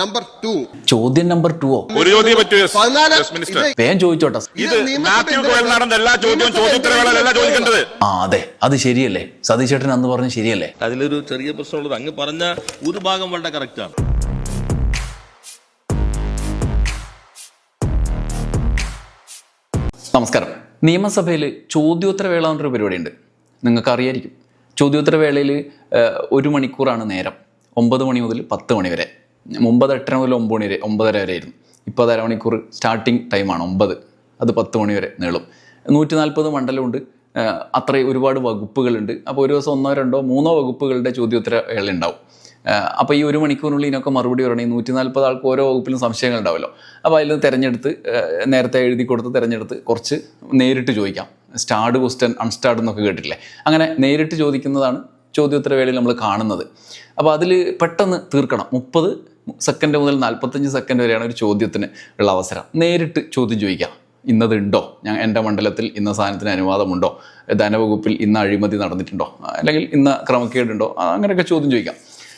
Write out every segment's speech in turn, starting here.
Number two ചോദ്യം number two ഒരു ചോദ്യം പറ്റൂ വേഗം ചോദിച്ചോട്ടെ. ഇത് നിയമസഭ മാത്യു കോയൽനാടന്റെ എല്ലാ ചോദ്യവും ചോദ്യോത്തരവേളയിലല്ല ചോദിക്കേണ്ടത്. ആ അതെ. അത് ശരിയല്ലേ? സതീശേട്ടൻ ചേട്ടൻ അന്ന് പറഞ്ഞു ശരിയല്ലേ? അതിലൊരു ചെറിയ പ്രശ്നമുള്ളത് അങ്ങ് പറഞ്ഞ ഒരു ഭാഗം വളരെ കറക്റ്റാണ് നമസ്കാരം. നിയമസഭയിൽ ചോദ്യോത്തരവേള എന്നൊരു പരിപാടിയുണ്ട്. നിങ്ങൾക്ക് അറിയായിരിക്കും ചോദ്യോത്തര വേളയിൽ ഒരു മണിക്കൂറാണ് നേരം. ഒമ്പത് മണി മുതൽ പത്ത് മണി വരെ. മുമ്പ് അത് എട്ടര മുതൽ ഒമ്പത് മണി വരെ ഒമ്പതര വരെ ആയിരുന്നു. ഇപ്പോൾ അത് അരമണിക്കൂർ സ്റ്റാർട്ടിംഗ് ടൈമാണ് ഒമ്പത്. അത് പത്ത് മണി വരെ നീളും. നൂറ്റി നാൽപ്പത് മണ്ഡലമുണ്ട് അത്രയും ഒരുപാട് വകുപ്പുകളുണ്ട്. അപ്പോൾ ഒരു ദിവസം ഒന്നോ രണ്ടോ മൂന്നോ വകുപ്പുകളുടെ ചോദ്യോത്തര വേള ഉണ്ടാവും അപ്പോൾ ഈ ഒരു മണിക്കൂറിനുള്ളിൽ ഇതിനൊക്കെ മറുപടി പറയണമെങ്കിൽ നൂറ്റി നാൽപ്പത് ആൾക്ക് ഓരോ വകുപ്പിലും സംശയങ്ങൾ ഉണ്ടാവുമല്ലോ അപ്പോൾ അതിൽ നിന്ന് തിരഞ്ഞെടുത്ത് നേരത്തെ എഴുതി കൊടുത്ത് തിരഞ്ഞെടുത്ത് കുറച്ച് നേരിട്ട് ചോദിക്കാം. സ്റ്റാർഡ് ക്വസ്റ്റ്യൻ അൺസ്റ്റാർഡ് എന്നൊക്കെ കേട്ടിട്ടില്ലേ? അങ്ങനെ നേരിട്ട് ചോദിക്കുന്നതാണ് ചോദ്യോത്തര വേളയിൽ നമ്മൾ കാണുന്നത്. അപ്പോൾ അതിൽ പെട്ടെന്ന് തീർക്കണം. മുപ്പത് സെക്കൻഡ് മുതൽ നാൽപ്പത്തഞ്ച് സെക്കൻഡ് വരെയാണ് ഒരു ചോദ്യത്തിന് ഉള്ള അവസരം. നേരിട്ട് ചോദ്യം ചോദിക്കാം. ഇന്നതുണ്ടോ? ഞാൻ എന്റെ മണ്ഡലത്തിൽ ഇന്ന സാധനത്തിന് അനുവാദമുണ്ടോ? ധനവകുപ്പിൽ ഇന്ന അഴിമതി നടന്നിട്ടുണ്ടോ? അല്ലെങ്കിൽ ഇന്ന ക്രമക്കേടുണ്ടോ അങ്ങനെയൊക്കെ ചോദ്യം ചോദിക്കാം.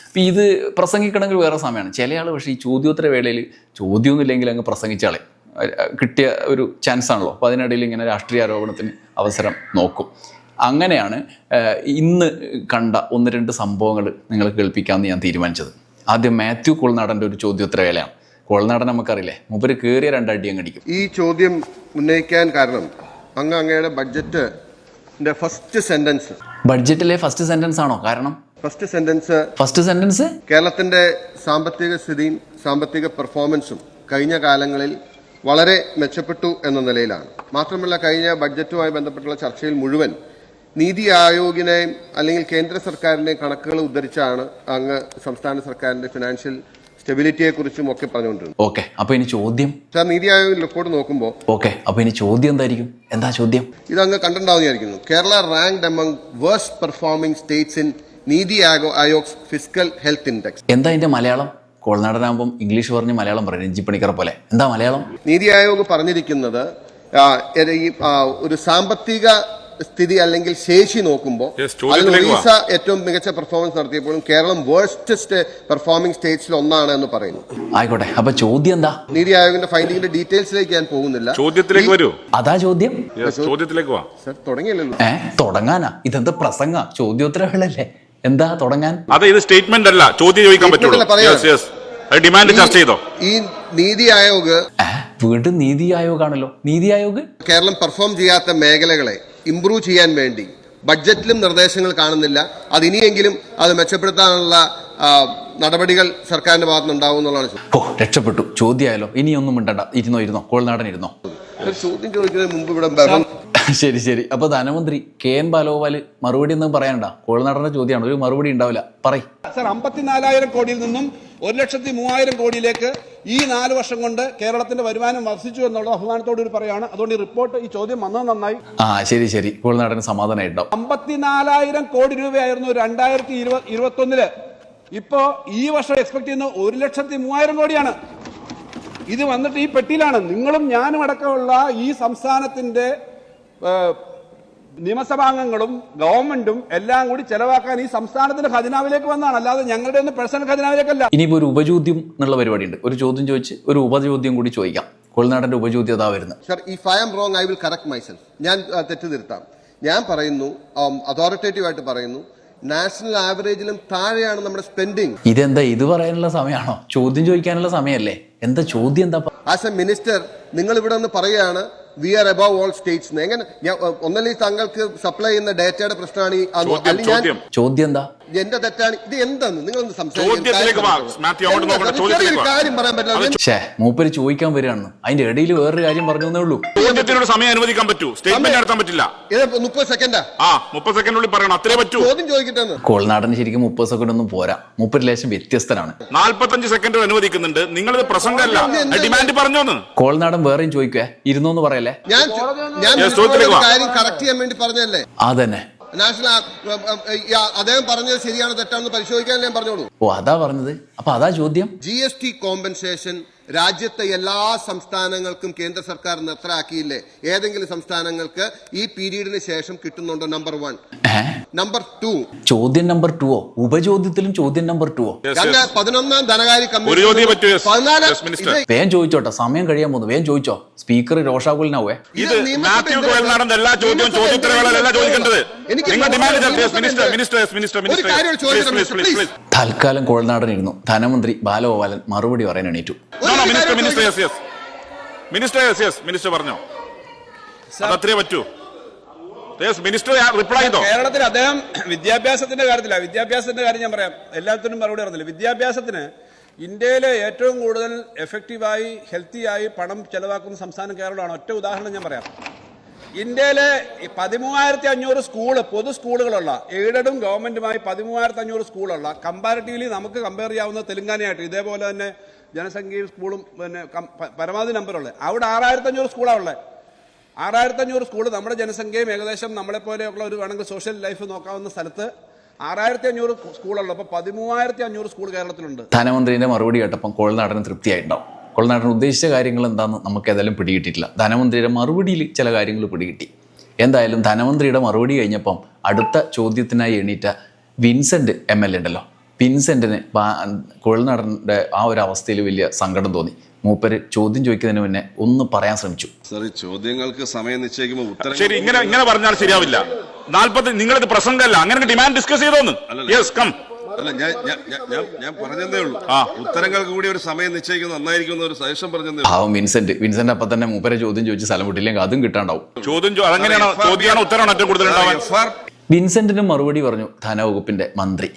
അപ്പം ഇത് പ്രസംഗിക്കണമെങ്കിൽ വേറെ സമയമാണ്. ചില ആൾ പക്ഷേ ഈ ചോദ്യോത്തര വേളയിൽ ചോദ്യമൊന്നുമില്ലെങ്കിൽ അങ്ങ് പ്രസംഗിച്ചാളെ കിട്ടിയ ഒരു ചാൻസ് ആണല്ലോ. അപ്പോൾ അതിനിടയിൽ ഇങ്ങനെ രാഷ്ട്രീയ ആരോപണത്തിന് അവസരം നോക്കും. അങ്ങനെയാണ് ഇന്ന് കണ്ട ഒന്ന് രണ്ട് സംഭവങ്ങൾ നിങ്ങൾ കേൾപ്പിക്കാമെന്ന് ഞാൻ തീരുമാനിച്ചത്. ആദ്യം മാത്യു കോൾനാടന്റെ ഒരു ചോദ്യോത്തരവേലയാണ് കോൾനാടൻ നമുക്കറിയില്ലേ മുമ്പര് കയറിയ രണ്ടടി അങ്ങ് അടിക്കും. ഈ ചോദ്യം ഉന്നയിക്കാൻ കാരണം അങ്ങ് അങ്ങയുടെ ബഡ്ജറ്റ് ഫസ്റ്റ് സെന്റൻസ് ബഡ്ജറ്റിലെ ഫസ്റ്റ് സെന്റൻസ് ആണോ? കാരണം? ഫസ്റ്റ് സെന്റൻസ് ഫസ്റ്റ് സെന്റൻസ് കേരളത്തിന്റെ സാമ്പത്തിക സ്ഥിതിയും സാമ്പത്തിക പെർഫോമൻസും കഴിഞ്ഞ കാലങ്ങളിൽ വളരെ മെച്ചപ്പെട്ടു എന്ന നിലയിലാണ്. മാത്രമല്ല കഴിഞ്ഞ ബഡ്ജറ്റുമായി ബന്ധപ്പെട്ടുള്ള ചർച്ചയിൽ മുഴുവൻ നീതി ആയോഗിനെയും അല്ലെങ്കിൽ കേന്ദ്ര സർക്കാരിന്റെയും കണക്കുകൾ ഉദ്ധരിച്ചാണ് അങ്ങ് സംസ്ഥാന സർക്കാരിന്റെ ഫിനാൻഷ്യൽ സ്റ്റെബിലിറ്റിയെ കുറിച്ചും ഒക്കെ പറഞ്ഞുകൊണ്ടിരുന്നത്. ഓക്കെ അപ്പോൾ ഇനി ചോദ്യം? സാർ നീതി ആയോഗ് റിപ്പോർട്ട് നോക്കുമ്പോൾ ഓക്കെ അപ്പോൾ ഇനി ചോദ്യം എന്തായിരിക്കും? എന്താ ചോദ്യം? ഇത് അങ്ങ് കണ്ടുണ്ടാവുന്നതായിരിക്കുന്നു Kerala rank among worst performing states in NITI Aayog fiscal health index എന്താ ഇതിന്റെ മലയാളം? കോൾനാടനാകുമ്പം ഇംഗ്ലീഷ് പറഞ്ഞ് മലയാളം പറയും രഞ്ജി പോലെ. എന്താ മലയാളം? നീതി ആയോഗ് പറഞ്ഞിരിക്കുന്നത് ഈ ഒരു സാമ്പത്തിക സ്ഥിതി അല്ലെങ്കിൽ ശേഷി നോക്കുമ്പോൾ അതിൽ ഒറീസ ഏറ്റവും മികച്ച പെർഫോമൻസ് നടത്തിയപ്പോഴും കേരളം വേഴ്സ്റ്റസ്റ്റ് പെർഫോമിംഗ് സ്റ്റേറ്റ്സിൽ ഒന്നാണ് എന്ന് പറയുന്നു. ആയിക്കോട്ടെ അപ്പൊ ചോദ്യം എന്താ? നീതി ആയോഗിന്റെ ഫൈൻഡിംഗിന്റെ ഡീറ്റെയിൽസിലേക്ക് ഞാൻ പോകുന്നില്ല. ചോദ്യത്തിലേക്ക് വരൂ. അതാ ചോദ്യം. ചോദ്യത്തിലേക്ക് വാ. സർ തുടങ്ങിയല്ലോ ഏ തുടങ്ങാനാ? ഇതെന്താ പ്രസംഗ? ചോദ്യോത്തര വേളല്ലേ എന്താ തുടങ്ങാൻ? അതെ ഇത് സ്റ്റേറ്റ്മെന്റ് അല്ല ചോദ്യം ചോദിക്കാൻ പറ്റുള്ളൂ. യെസ് യെസ് അത് ഡിമാൻഡ് ചർച്ച ചെയ്തോ? ഈ നീതി ആയോഗ് വീണ്ടും നീതി ആയോഗാണല്ലോ. നീതി ആയോഗ്? കേരളം പെർഫോം ചെയ്യാത്ത മേഖലകളെ ഇംപ്രൂവ് ചെയ്യാൻ വേണ്ടി. ബഡ്ജറ്റിലും നിർദ്ദേശങ്ങൾ കാണുന്നില്ല. അത് ഇനിയെങ്കിലും അത് മെച്ചപ്പെടുത്താനുള്ള നടപടികൾ സർക്കാരിന്റെ ഭാഗത്ത് ഉണ്ടാവും എന്നുള്ളതാണ്. ഓ രക്ഷപ്പെട്ടു. ചോദ്യമായാലോ ഇനിയൊന്നും മിണ്ടണ്ട. ഇരുന്നോ ഇരുന്നോ. കോൾനാടൻ ഇരുന്നോ. ചോദ്യം ചോദിക്കുന്നതിന് മുമ്പ് ഇവിടെ ശരി ശരി. അപ്പൊ ധനമന്ത്രി കെ എൻ ബാലോപാൽ മറുപടി ഒന്നും പറയണ്ട. കോൾനാടന്റെ ചോദ്യമാണ്. ഒരു മറുപടി ഉണ്ടാവില്ല. പറയ്. സർ അമ്പത്തിനാലായിരം കോടിയിൽ നിന്നും ഒരു ലക്ഷത്തി മൂവായിരം കോടിയിലേക്ക് ഈ നാല് വർഷം കൊണ്ട് കേരളത്തിന്റെ വരുമാനം വർദ്ധിച്ചു എന്നുള്ള അഭിമാനത്തോടു ഒരു പറയാണ്. അതുകൊണ്ട് ഈ റിപ്പോർട്ട് ഈ ചോദ്യം വന്നത് നന്നായി. ആ ശരി ശരി. കോൾനാടന് സമാധാനമായിട്ടുണ്ടാവും അമ്പത്തിനാലായിരം കോടി രൂപയായിരുന്നു രണ്ടായിരത്തി ഇരുപത് ഇരുപത്തി ഒന്നിൽ ഇപ്പോ ഈ വർഷം എക്സ്പെക്ട് ചെയ്യുന്ന ഒരു ലക്ഷത്തി മൂവായിരം കോടിയാണ്. ഇത് വന്നിട്ട് ഈ പെട്ടിയിലാണ്. നിങ്ങളും ഞാനും അടക്കമുള്ള ഈ സംസ്ഥാനത്തിന്റെ നിയമസഭാംഗങ്ങളും ഗവൺമെന്റും എല്ലാം കൂടി ചെലവാക്കാൻ ഈ സംസ്ഥാനത്തിന്റെ ഖജനാവിലേക്ക് വന്നാണ്. അല്ലാതെ ഞങ്ങളുടെ ഒന്നും പേഴ്സണൽ ഖജനാവിലേക്കല്ല. ഇനിയിപ്പോ ഒരു ഉപചോദ്യം എന്നുള്ള പരിപാടിയുണ്ട്. ഒരു ചോദ്യം ചോദിച്ച് ഒരു ഉപചോദ്യം കൂടി ചോദിക്കാം. കോൾനാടന്റെ ഉപചോദ്യം അതാ വരുന്നത്. Sir if I am wrong I will correct myself ഞാൻ തെറ്റ് തിരുത്താം ഞാൻ പറയുന്നു അതോറിറ്റേറ്റീവ് ആയിട്ട് പറയുന്നു നാഷണൽ ആവറേജിലും താഴെയാണ് നമ്മുടെ സ്പെൻഡിങ് ഇതെന്താ ഇത് പറയാനുള്ള സമയമാണോ? ചോദ്യം ചോദിക്കാനുള്ള സമയമല്ലേ? എന്താ ചോദ്യം എന്താ? ആസ് എ മിനിസ്റ്റർ നിങ്ങൾ ഇവിടെ നിന്ന് പറയുകയാണ് we are above all states എങ്ങനെ ഞാൻ ഒന്നല്ലെങ്കിൽ താങ്കൾക്ക് സപ്ലൈ ചെയ്യുന്ന ഡേറ്റയുടെ പ്രശ്നമാണ് ഈ ചോദ്യം അല്ലെങ്കിൽ എന്താ എന്റെ തെറ്റാണ്. ഇത് എന്താണ് നിങ്ങൾ ചോദ്യത്തിലേക്ക് വാ. മാത്യു, അങ്ങോട്ട് നോക്കണ്ട. ചോദ്യത്തിലേക്ക് കാര്യം പറയാൻ പറ്റില്ല. ഷേ മൂപ്പര് ചോദിക്കാൻ വരികയാണ് അതിന്റെ ഇടയിൽ വേറൊരു കാര്യം പറഞ്ഞു ഉള്ളൂ. ചോദ്യത്തിനോട് സമയം അനുവദിക്കാൻ പറ്റൂ. സ്റ്റേറ്റ്മെന്റ് നടത്താൻ പറ്റില്ല. ഇത് മുപ്പത് സെക്കൻഡാ? ആ മുപ്പത് സെക്കൻഡിനുള്ളിൽ പറയണം. അത്രേ പറ്റൂ. ചോദ്യം ചോദിക്കട്ടെ കോൾനാടന് ശരിക്കും മുപ്പത് സെക്കൻഡ് ഒന്നും പോരാ. മുപ്പത് ലേശം വ്യത്യസ്തനാണ്. നാല്പത്തഞ്ച് സെക്കൻഡ് അനുവദിക്കുന്നുണ്ട്. നിങ്ങളിത് പ്രസംഗമല്ല. ഡിമാൻഡ് പറഞ്ഞോന്ന്. കോൾനാടൻ വേറെയും ചോദിക്കുക ഇരുന്നോന്ന് പറയല്ലേ? ഞാൻ ഞാൻ. കാര്യം കറക്റ്റ് ചെയ്യാൻ വേണ്ടി പറഞ്ഞല്ലേ അതന്നെ. നാഷണൽ അദ്ദേഹം പറഞ്ഞത് ശരിയാണോ തെറ്റാണെന്ന് പരിശോധിക്കാൻ ഞാൻ പറഞ്ഞോളൂ. ഓ അതാ പറഞ്ഞത്. അപ്പൊ അതാ ചോദ്യം. ജി എസ് ടി കോമ്പൻസേഷൻ രാജ്യത്തെ എല്ലാ സംസ്ഥാനങ്ങൾക്കും കേന്ദ്ര സർക്കാർ നിർത്തലാക്കിയില്ലേ? ഏതെങ്കിലും സംസ്ഥാനങ്ങൾക്ക് ഈ പീരീഡിന് ശേഷം കിട്ടുന്നുണ്ടോ? നമ്പർ വൺ നമ്പർ ടു ചോദ്യം നമ്പർ ടുവോ ഉപചോദ്യത്തിലും ചോദ്യം നമ്പർ ടുവോ. പതിനൊന്നാം ധനകാര്യ ഒരു ചോദ്യമേ പറ്റൂ, yes. Yes, Minister. ഇത് വേഗം ചോദിച്ചോട്ടെ സമയം കഴിയാൻ പോകുന്നു. വേഗം ചോദിച്ചോ? സ്പീക്കർ രോഷാകുലിനാവേ. ഇത് നിയമസഭ മാത്യു എന്തിനാ? കോയൽനാടന്റെ എല്ലാ ചോദ്യവും നിയമസഭ ചോദ്യോത്തരവേളയിലല്ല ചോദിക്കേണ്ടത്. എനിക്ക് നിങ്ങൾ ഡിമാൻഡ് നിയമസഭ മിനിസ്റ്റർ മിനിസ്റ്റർ എന്തിനാ? മിനിസ്റ്റർ ഒരു മിനിസ്റ്റർ കാര്യം. തൽക്കാലം കോഴനാടൻ ഇരുന്നു. ധനമന്ത്രി ബാലഗോപാലൻ മറുപടി പറയാൻ എണീറ്റു. ഒരു മിനിസ്റ്റർ കാര്യം മിനിസ്റ്റർ ചോദിച്ചോ. Yes yes minister yes yes minister പറഞ്ഞോ? അതത്രേ പറ്റൂ. കേരളത്തിൽ അദ്ദേഹം വിദ്യാഭ്യാസത്തിന്റെ കാര്യത്തില. വിദ്യാഭ്യാസത്തിന്റെ കാര്യം ഞാൻ പറയാം. എല്ലാത്തിനും മറുപടി പറഞ്ഞില്ല. വിദ്യാഭ്യാസത്തിന് ഇന്ത്യയിലെ ഏറ്റവും കൂടുതൽ എഫക്റ്റീവായി ഹെൽത്തിയായി പണം ചെലവാക്കുന്ന സംസ്ഥാനം കേരളമാണ്. ഒറ്റ ഉദാഹരണം ഞാൻ പറയാം. ഇന്ത്യയിലെ പതിമൂവായിരത്തി അഞ്ഞൂറ് സ്കൂൾ പൊതു സ്കൂളുകളുള്ള എയ്ഡഡും ഗവൺമെന്റുമായി പതിമൂവായിരത്തി അഞ്ഞൂറ് സ്കൂളുള്ള കമ്പാരിറ്റീവ്ലി നമുക്ക് കമ്പയർ ചെയ്യാവുന്ന തെലുങ്കാനയായിട്ട് ഇതേപോലെ തന്നെ ജനസംഖ്യയും സ്കൂളും പിന്നെ പരമാവധി നമ്പറുള്ളത് അവിടെ ആറായിരത്തി അഞ്ഞൂറ് സ്കൂളാണ് ഉള്ളത് ആറായിരത്തി അഞ്ഞൂറ് സ്കൂൾ നമ്മുടെ ജനസംഖ്യയും ഏകദേശം നമ്മളെപ്പോലെയുള്ള ഒരു വേണമെങ്കിൽ സോഷ്യൽ ലൈഫ് നോക്കാവുന്ന സ്ഥലത്ത് ആറായിരത്തി അഞ്ഞൂറ് സ്കൂളുള്ളൂ അപ്പൊ പതിമൂവായിരത്തി അഞ്ഞൂറ് സ്കൂൾ കേരളത്തിലുണ്ട്. ധനമന്ത്രിന്റെ മറുപടി കേട്ടപ്പം കോൾനാടന് തൃപ്തിയായിട്ടുണ്ടാവും. കോൾനാടൻ ഉദ്ദേശിച്ച കാര്യങ്ങൾ എന്താണെന്ന് നമുക്ക് ഏതായാലും പിടികിട്ടിയിട്ടില്ല. ധനമന്ത്രിയുടെ മറുപടിയിൽ ചില കാര്യങ്ങൾ പിടികിട്ടി. എന്തായാലും ധനമന്ത്രിയുടെ മറുപടി കഴിഞ്ഞപ്പം അടുത്ത ചോദ്യത്തിനായി എണീറ്റ വിൻസെന്റ് എം എൽ എ ഉണ്ടല്ലോ. വിൻസെന്റിന് കോൾനാടന്റെ ആ ഒരു അവസ്ഥയിൽ വലിയ സങ്കടം തോന്നി. മൂപ്പര് ചോദ്യം ചോദിക്കുന്നതിന് മുന്നേ ഒന്ന് പറയാൻ ശ്രമിച്ചു. സാറി ചോദ്യങ്ങൾക്ക് സമയം നിശ്ചയിക്കുമ്പോൾ ഉത്തരം ശരി ഇങ്ങനെ ഇങ്ങനെ പറഞ്ഞാൽ ശരിയാവില്ല. നാൽപ്പത് നിങ്ങളിത് പ്രസംഗമല്ല അങ്ങനെ ഡിമാൻഡ് ഡിസ്കസ് ചെയ്തോന്ന്. യെസ് കം അല്ല ഞാൻ ഞാൻ- ഞാൻ- ഞാൻ പറഞ്ഞതേ ഉള്ളൂ. ആ. ഉത്തരങ്ങൾക്ക് കൂടി ഒരു സമയം നിശ്ചയിക്കുന്നത് നന്നായിരിക്കും എന്ന് ഒരു സജഷൻ പറഞ്ഞതേ ഉള്ളൂ. പാവം വിൻസെന്റ്. വിൻസെന്റ് അപ്പൊ തന്നെ മൂപ്പരെ ചോദ്യം ചോദിച്ച് സ്ഥലം വിട്ടില്ലെങ്കിൽ അതും കിട്ടാണ്ടാവും. ചോദ്യം അങ്ങനെയാണോ ചോദ്യമാണ് ഉത്തരവാണോ ഏറ്റവും കൂടുതൽ വിൻസെന്റിന് മറുപടി പറഞ്ഞു ധനവകുപ്പിന്റെ മന്ത്രി.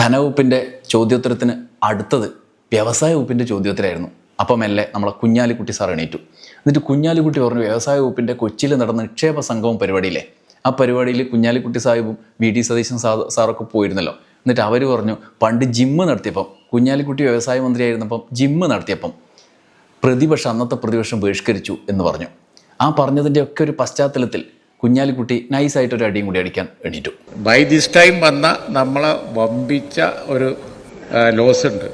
ധനവകുപ്പിന്റെ ചോദ്യോത്തരത്തിന് അടുത്തത് വ്യവസായ വകുപ്പിന്റെ ചോദ്യോത്തരമായിരുന്നു. അപ്പം മെല്ലെ നമ്മളെ കുഞ്ഞാലിക്കുട്ടി സാർ എണീറ്റു. എന്നിട്ട് കുഞ്ഞാലിക്കുട്ടി പറഞ്ഞു വ്യവസായ വകുപ്പിന്റെ കൊച്ചിയിൽ നടന്ന നിക്ഷേപ സംഘവും പരിപാടിയില്ലേ? ആ പരിപാടിയിൽ കുഞ്ഞാലിക്കുട്ടി സാഹിബും വി. ഡി സതീശൻ സാ സാറൊക്കെ പോയിരുന്നല്ലോ. എന്നിട്ട് അവർ പറഞ്ഞു പണ്ട് ജിമ്മ് നടത്തിയപ്പം കുഞ്ഞാലിക്കുട്ടി വ്യവസായ മന്ത്രിയായിരുന്നപ്പം ജിമ്മ് നടത്തിയപ്പം പ്രതിപക്ഷം അന്നത്തെ പ്രതിപക്ഷം ബഹിഷ്കരിച്ചു എന്ന് പറഞ്ഞു. ആ പറഞ്ഞതിന്റെ ഒക്കെ ഒരു പശ്ചാത്തലത്തിൽ കുഞ്ഞാലിക്കുട്ടി നൈസായിട്ട് ഒരു അടിയും കൂടി അടിക്കാൻ എണീറ്റു. ബൈ ദിസ് ടൈം വന്ന നമ്മളെ വമ്പിച്ച ഒരു ലോസ് ഉണ്ട്.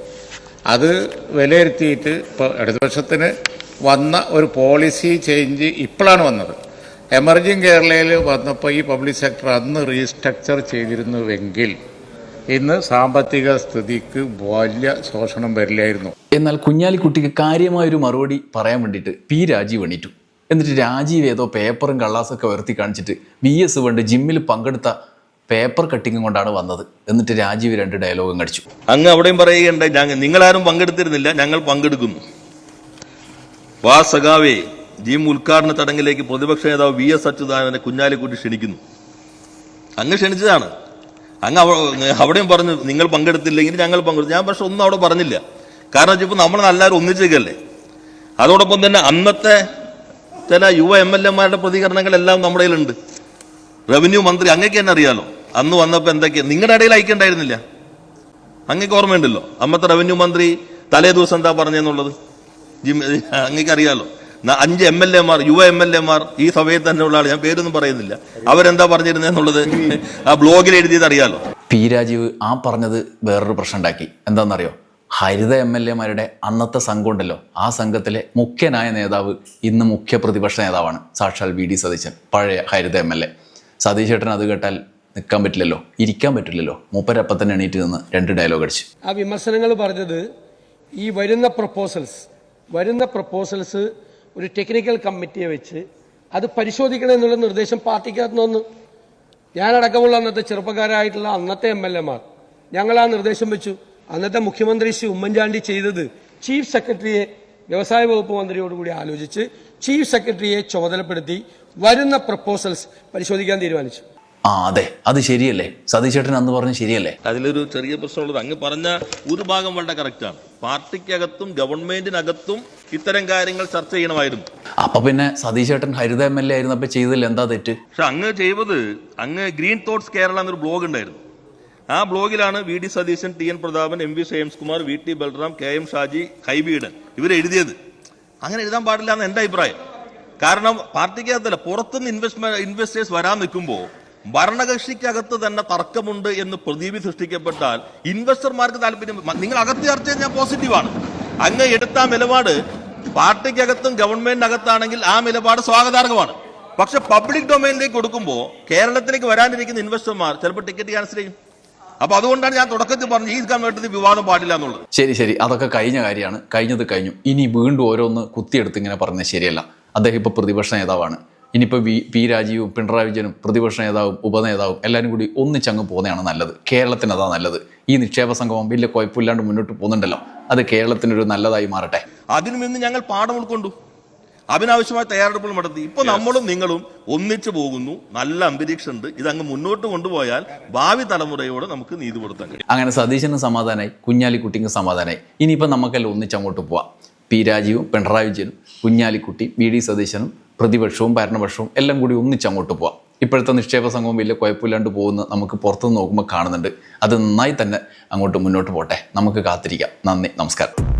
അത് വിലയിരുത്തിയിട്ട് ഇപ്പോൾ ഇടതുപക്ഷത്തിന് വന്ന ഒരു പോളിസി ചേഞ്ച് ഇപ്പോഴാണ് വന്നത്. എമർജിങ് കേരളയിൽ വന്നപ്പോൾ ഈ പബ്ലിക് സെക്ടർ അന്ന് റീസ്ട്രക്ചർ ചെയ്തിരുന്നുവെങ്കിൽ ഇന്ന് സാമ്പത്തിക സ്ഥിതിക്ക് വലിയ ശോഷണം വരില്ലായിരുന്നു. എന്നാൽ കുഞ്ഞാലിക്കുട്ടിക്ക് കാര്യമായൊരു മറുപടി പറയാൻ വേണ്ടിയിട്ട് പി രാജീവ് എണീറ്റു. എന്നിട്ട് രാജീവ് ഏതോ പേപ്പറും കള്ളാസൊക്കെ ഉയർത്തി കാണിച്ചിട്ട് വി എസ് വേണ്ട ജിമ്മിൽ പങ്കെടുത്ത പേപ്പർ കട്ടിങ്ങും കൊണ്ടാണ് വന്നത്. എന്നിട്ട് രാജീവ് രണ്ട് ഡയലോഗും കടിച്ചു. അങ്ങ് അവിടെയും പറയുകയുണ്ടായി. നിങ്ങളാരും പങ്കെടുത്തിരുന്നില്ല. ഞങ്ങൾ പങ്കെടുക്കുന്നു. വാ സഖാവേ ജിം ഉദ്ഘാടന ചടങ്ങിലേക്ക് പ്രതിപക്ഷ നേതാവ് വി എസ് അച്യുതാനന്ദനെ കുഞ്ഞാലിക്കുട്ടി ക്ഷണിക്കുന്നു. അങ്ങ് ക്ഷണിച്ചതാണ്. അങ്ങ് അവിടെയും പറഞ്ഞു നിങ്ങൾ പങ്കെടുത്തില്ലെങ്കിൽ ഞങ്ങൾ പങ്കെടുത്തു. ഞാൻ പക്ഷെ ഒന്നും അവിടെ പറഞ്ഞില്ല. കാരണം വെച്ചാൽ നമ്മൾ എല്ലാവരും ഒന്നിച്ചേക്കല്ലേ അതോടൊപ്പം തന്നെ അന്നത്തെ ചില യുവ എം എൽ എമാരുടെ പ്രതികരണങ്ങളെല്ലാം നമ്മുടെ കയ്യിലുണ്ട്. റവന്യൂ മന്ത്രി അങ്ങേക്ക് തന്നെ അറിയാലോ? അന്ന് വന്നപ്പോൾ എന്തൊക്കെയാണ് നിങ്ങളുടെ ഇടയിൽ അയക്കണ്ടായിരുന്നില്ല അങ്ങേക്ക് ഓർമ്മയുണ്ടല്ലോ. അമ്മത്തെ റവന്യൂ മന്ത്രി തലേ ദിവസം എന്താ പറഞ്ഞെന്നുള്ളത്? ജിം അങ്ങേക്ക് അറിയാലോ അഞ്ച് എം എൽ എമാർ യുവ എം എൽ എമാർ ഈ സഭയിൽ തന്നെ ഉള്ള ആൾ ഞാൻ പേരൊന്നും പറയുന്നില്ല. അവരെന്താ പറഞ്ഞിരുന്നെന്നുള്ളത് ആ ബ്ലോഗിൽ എഴുതിയത് അറിയാലോ. പി രാജീവ് ആ പറഞ്ഞത് വേറൊരു പ്രശ്നം ഉണ്ടാക്കി. എന്താണെന്നറിയോ ഹരിത എം എൽ എമാരുടെ അന്നത്തെ സംഘം ഉണ്ടല്ലോ. ആ സംഘത്തിലെ മുഖ്യനായ നേതാവ് ഇന്ന് മുഖ്യ പ്രതിപക്ഷ നേതാവാണ്. സാക്ഷാൽ വി ഡി സതീശൻ പഴയ ഹരിത എം എൽ എ. സതീശേട്ടൻ അത് കേട്ടാൽ നിൽക്കാൻ പറ്റില്ലല്ലോ ഇരിക്കാൻ പറ്റില്ലല്ലോ. മൂപ്പരപ്പം തന്നെ എണീറ്റ് നിന്ന് രണ്ട് ഡയലോഗ് അടിച്ച്. ആ വിമർശനങ്ങൾ പറഞ്ഞത് ഈ വരുന്ന പ്രപ്പോസൽസ് വരുന്ന പ്രപ്പോസൽസ് ഒരു ടെക്നിക്കൽ കമ്മിറ്റിയെ വെച്ച് അത് പരിശോധിക്കണം എന്നുള്ള നിർദ്ദേശം പാർട്ടിക്കകത്ത് നിന്ന്. വന്നു ഞാനടക്കമുള്ള അന്നത്തെ ചെറുപ്പക്കാരായിട്ടുള്ള അന്നത്തെ എം എൽ എമാർ ഞങ്ങൾ ആ നിർദ്ദേശം വെച്ചു. അന്നത്തെ മുഖ്യമന്ത്രി ശ്രീ ഉമ്മൻചാണ്ടി ചെയ്തത് ചീഫ് സെക്രട്ടറിയെ വ്യവസായ വകുപ്പ് മന്ത്രിയോടുകൂടി ആലോചിച്ച് ചീഫ് സെക്രട്ടറിയെ ചുമതലപ്പെടുത്തി വരുന്ന പ്രപ്പോസൽസ് പരിശോധിക്കാൻ തീരുമാനിച്ചു. ആ അതെ. അത് ശരിയല്ലേ? സതീശ് ചേട്ടൻ അന്ന് പറഞ്ഞ ശരിയല്ലേ? അതിലൊരു ചെറിയ പ്രശ്നമുള്ളത്. അങ്ങ് പറഞ്ഞ ഒരു ഭാഗം വളരെ കറക്റ്റാണ് പാർട്ടിക്കകത്തും ഗവൺമെന്റിനകത്തും ഇത്തരം കാര്യങ്ങൾ ചർച്ച ചെയ്യണമായിരുന്നു. അപ്പൊ പിന്നെ സതീശ് ചേട്ടൻ ഹരിത എം എൽ എ ആയിരുന്നപ്പോ ചെയ്തതിൽ എന്താ തെറ്റ്? പക്ഷെ അങ്ങ് ചെയ്തത് അങ്ങ് ഗ്രീൻ തോട്ട്സ് കേരള എന്നൊരു ബ്ലോഗ് ഉണ്ടായിരുന്നു. ആ ബ്ലോഗിലാണ് V D Satheesan T N Prathapan M V Shreyams Kumar V T Balram K M Shaji Hibi Eden ഇവരെഴുതിയത് അങ്ങനെ എഴുതാൻ പാടില്ല എന്ന് എന്റെ അഭിപ്രായം. കാരണം പാർട്ടിക്കകത്തല്ല പുറത്തുനിന്ന് ഇൻവെസ്റ്റ്മെന്റ് ഇൻവെസ്റ്റേഴ്സ് വരാൻ നിൽക്കുമ്പോൾ ഭരണകക്ഷിക്കകത്ത് തന്നെ തർക്കമുണ്ട് എന്ന് പ്രതീതി സൃഷ്ടിക്കപ്പെട്ടാൽ ഇൻവെസ്റ്റർമാർക്ക് താല്പര്യം നിങ്ങൾ അകത്ത് ചർച്ച ഞാൻ പോസിറ്റീവാണ്. അങ്ങ് എടുത്ത നിലപാട് പാർട്ടിക്കകത്തും ഗവൺമെന്റിനകത്താണെങ്കിൽ ആ നിലപാട് സ്വാഗതാർഹമാണ്. പക്ഷെ പബ്ലിക് ഡൊമൈനിലേക്ക് കൊടുക്കുമ്പോൾ കേരളത്തിലേക്ക് വരാനിരിക്കുന്ന ഇൻവെസ്റ്റർമാർ ചിലപ്പോൾ ടിക്കറ്റ് ക്യാൻസൽ ചെയ്യും. അപ്പൊ അതുകൊണ്ടാണ് ഞാൻ തുടക്കത്തിൽ പറഞ്ഞു ഈ കൺവേർട്ടത്തിൽ വിവാദം പാടില്ല എന്നുള്ളത്. ശരി ശരി. അതൊക്കെ കഴിഞ്ഞ കാര്യമാണ്. കഴിഞ്ഞത് കഴിഞ്ഞു. ഇനി വീണ്ടും ഓരോന്ന് കുത്തിയെടുത്ത് ഇങ്ങനെ പറഞ്ഞത് ശരിയല്ല. അദ്ദേഹം ഇപ്പോൾ പ്രതിപക്ഷ നേതാവാണ്. ഇനിയിപ്പോൾ വി പി രാജീവും പിണറായി വിജയനും പ്രതിപക്ഷ നേതാവും ഉപനേതാവും എല്ലാവരും കൂടി ഒന്നിച്ചങ്ങ് പോകുന്നതാണ് നല്ലത്. കേരളത്തിന് അതാ നല്ലത്. ഈ നിക്ഷേപ സംഗമം വലിയ കുഴപ്പമില്ലാണ്ട് മുന്നോട്ട് പോകുന്നുണ്ടല്ലോ. അത് കേരളത്തിനൊരു നല്ലതായി മാറട്ടെ. അതിനും ഇന്ന് ഞങ്ങൾ പാഠം ഉൾക്കൊണ്ടു. അതിനാവശ്യമായ തയ്യാറെടുപ്പുകൾ നടത്തി. ഇപ്പൊ നമ്മളും നിങ്ങളും ഒന്നിച്ചു പോകുന്നു. നല്ല അന്തരീക്ഷമുണ്ട്. ഇതങ്ങ് മുന്നോട്ട് കൊണ്ടുപോയാൽ ഭാവി തലമുറയോട് നമുക്ക് നീതി കൊടുത്താൽ കഴിയും. അങ്ങനെ സതീശന് സമാധാനമായി കുഞ്ഞാലിക്കുട്ടിക്ക് സമാധാനമായി ഇനിയിപ്പോൾ നമുക്കെല്ലാം ഒന്നിച്ചങ്ങോട്ട് പോവാം. പി രാജീവും പിണറായി വിജയനും കുഞ്ഞാലിക്കുട്ടി വി ഡി സതീശനും പ്രതിപക്ഷവും ഭരണപക്ഷവും എല്ലാം കൂടി ഒന്നിച്ചങ്ങോട്ട് പോവാം. ഇപ്പോഴത്തെ നിക്ഷേപ സംഘവും വലിയ കുഴപ്പമില്ലാണ്ട് പോകുന്ന നമുക്ക് പുറത്തുനിന്ന് നോക്കുമ്പോൾ കാണുന്നുണ്ട്. അത് നന്നായി തന്നെ അങ്ങോട്ട് മുന്നോട്ട് പോട്ടെ. നമുക്ക് കാത്തിരിക്കാം. നന്ദി. നമസ്കാരം.